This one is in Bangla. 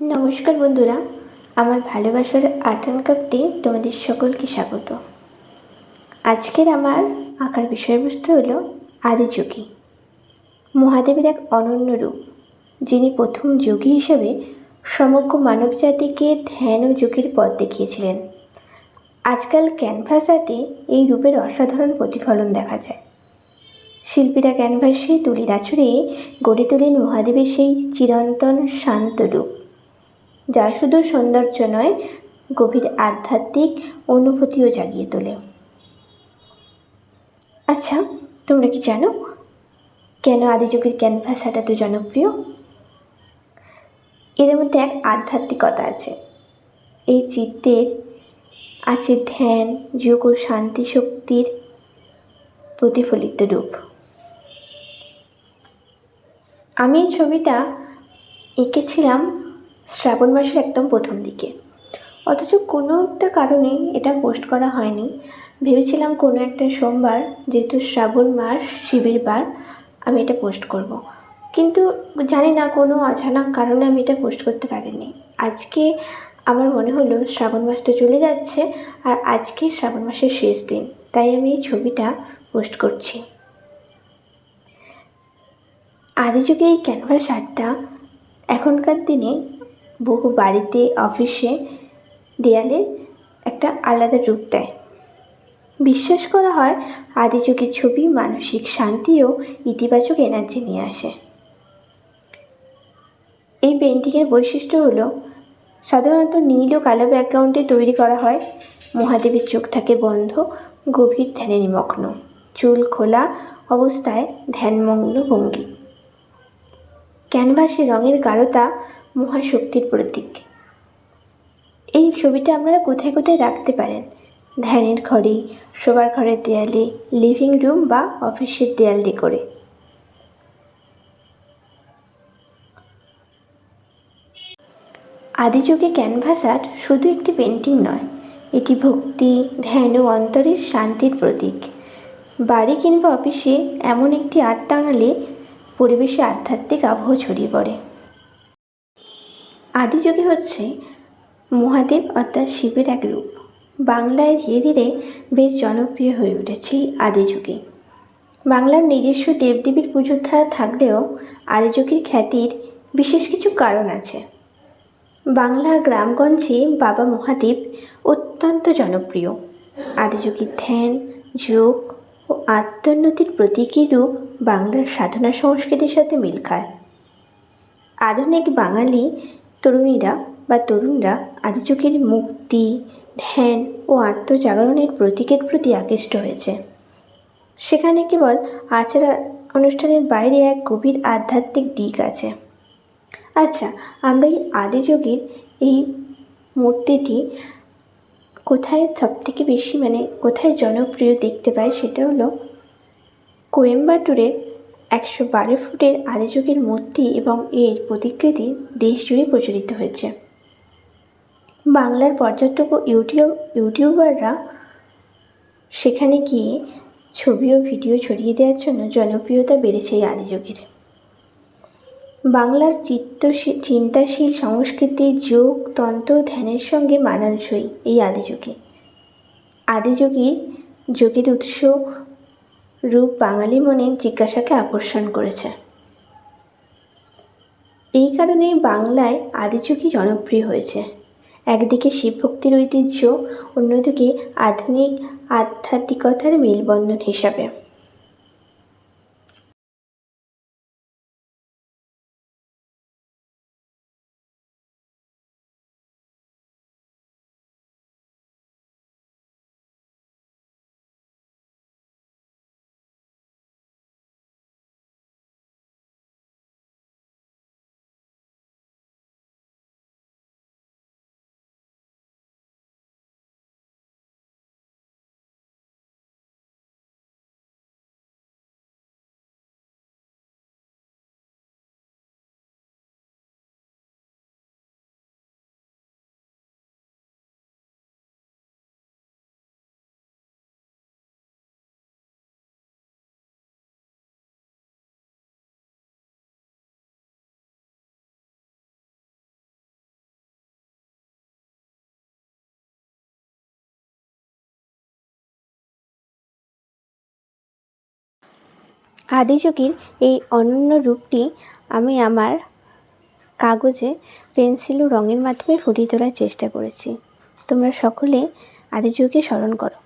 নমস্কার বন্ধুরা, আমার ভালোবাসার আর্ট ক্রাফটে তোমাদের সকলকে স্বাগত। আজকের আমার আঁকার বিষয়বস্তু হলো আদিযোগী। মহাদেবের এক অনন্য রূপ, যিনি প্রথম যোগী হিসেবে সমগ্র মানবজাতিকে ধ্যান ও যোগীর পথ দেখিয়েছিলেন। আজকাল ক্যানভাস আর্টে এই রূপের অসাধারণ প্রতিফলন দেখা যায়। শিল্পীরা ক্যানভাসে তুলির আছড়ে গড়ে তোলেন মহাদেবের সেই চিরন্তন শান্ত রূপ। যা শুধু সৌন্দর্য নয়, গভীর আধ্যাত্মিক অনুভূতিও জাগিয়ে তোলে। আচ্ছা তোমরা কি জানো কেন আদিযুগের ক্যানভাস এত জনপ্রিয়? এর মধ্যে এক আধ্যাত্মিকতা আছে। এই চিত্রের আছে ধ্যান, যোগ ও শান্তি শক্তির প্রতিফলিত রূপ। আমি এই ছবিটা এঁকেছিলাম শ্রাবণ মাসের একদম প্রথম দিকে। অথচ কোনো একটা কারণে এটা পোস্ট করা হয়নি। ভেবেছিলাম কোনো একটা সোমবার, যেহেতু শ্রাবণ মাস শিবের বার আমি এটা পোস্ট করব। কিন্তু জানি না, কোনো অজানা কারণে আমি এটা পোস্ট করতে পারিনি। আজকে আমার মনে হলো শ্রাবণ মাসটা চলে যাচ্ছে, আর আজকে শ্রাবণ মাসের শেষ দিন, তাই আমি এই ছবিটা পোস্ট করছি। আদি যুগে এই ক্যানভাস আর্টটা এখনকার দিনে বহু বাড়িতে, অফিসে দেয়ালে একটা আলাদা রূপ দেয়। বিশ্বাস করা হয় আদিযুগের ছবি মানসিক শান্তি ও ইতিবাচক এনার্জি নিয়ে আসে। এই পেন্টিংয়ের বৈশিষ্ট্য হলো, সাধারণত নীল ও কালো ব্যাকগ্রাউন্ডে তৈরি করা হয়। মহাদেবের চোখ থাকে বন্ধ, গভীর ধ্যানে নিমগ্ন। চুল খোলা অবস্থায় ধ্যানমগ্ন ভঙ্গি। ক্যানভাসে রঙের গাঢ়তা মহাশক্তির প্রতীক। এই ছবিটা আপনারা কোথায় কোথায় রাখতে পারেন? ধ্যানের ঘরে শোবার ঘরের দেয়ালে লিভিং রুম বা অফিসের দেয়াল ডেকোরে আদিযুগে ক্যানভাস আর্ট শুধু একটি পেন্টিং নয়, এটি ভক্তি, ধ্যান ও অন্তরের শান্তির প্রতীক। বাড়ি কিংবা অফিসে এমন একটি আর্ট টাঙালে পরিবেশে আধ্যাত্মিক আবহ ছড়িয়ে পড়ে। আদিযোগী হচ্ছে মহাদেব অর্থাৎ শিবের এক রূপ। বাংলায় ধীরে ধীরে বেশ জনপ্রিয় হয়ে উঠেছে এই বাংলার নিজস্ব দেবদেবীর পুজোর ধারা থাকলেও আদিযোগীর খ্যাতির বিশেষ কিছু কারণ আছে। বাংলা গ্রামগঞ্জে বাবা মহাদেব অত্যন্ত জনপ্রিয়। আদিযোগীর ধ্যান, যোগ ও আত্মোন্নতির প্রতীকী রূপ বাংলার সাধনা সংস্কৃতির সাথে মিল খায়। আধুনিক বাঙালি তরুণীরা বা তরুণরা আদিযুগের মুক্তি, ধ্যান ও আত্মজাগরণের প্রতীকের প্রতি আকৃষ্ট হয়েছে। সেখানে কেবল আচার অনুষ্ঠানের বাইরে এক গভীর আধ্যাত্মিক দিক আছে। আচ্ছা আমরা এই আদিযোগীর এই মূর্তিটি কোথায় সবথেকে বেশি মানে কোথায় জনপ্রিয় দেখতে পাই সেটা হলো কোয়েম্বাটুরের একশো বারো ফুটের আদিযুগের মূর্তি এবং এর প্রতিকৃতি দেশ জুড়ে প্রচলিত হয়েছে। বাংলার পর্যটক ও ইউটিউব ইউটিউবাররা সেখানে গিয়ে ছবি ও ভিডিও ছড়িয়ে দেওয়ার জন্য জনপ্রিয়তা বেড়েছে এই আদিযুগের। বাংলার চিত্ত চিন্তাশীল সংস্কৃতি যোগ, তন্ত্র ধ্যানের সঙ্গে মানানসই এই আদিযোগী। আদিযোগী, যোগের উৎস রূপ বাঙালি মনে জিজ্ঞাসাকে আকর্ষণ করেছে। এই কারণেই বাংলায় আদিযুগই জনপ্রিয় হয়েছে। একদিকে শিবভক্তির ঐতিহ্য, অন্যদিকে আধুনিক আধ্যাত্মিকতার মেলবন্ধন হিসাবে। আদিযোগীর এই অনন্য রূপটি আমি আমার কাগজে, পেন্সিল ও রঙের মাধ্যমে ফুটিয়ে তোলার চেষ্টা করেছি। তোমরা সকলে আদিযোগীকে স্মরণ করো।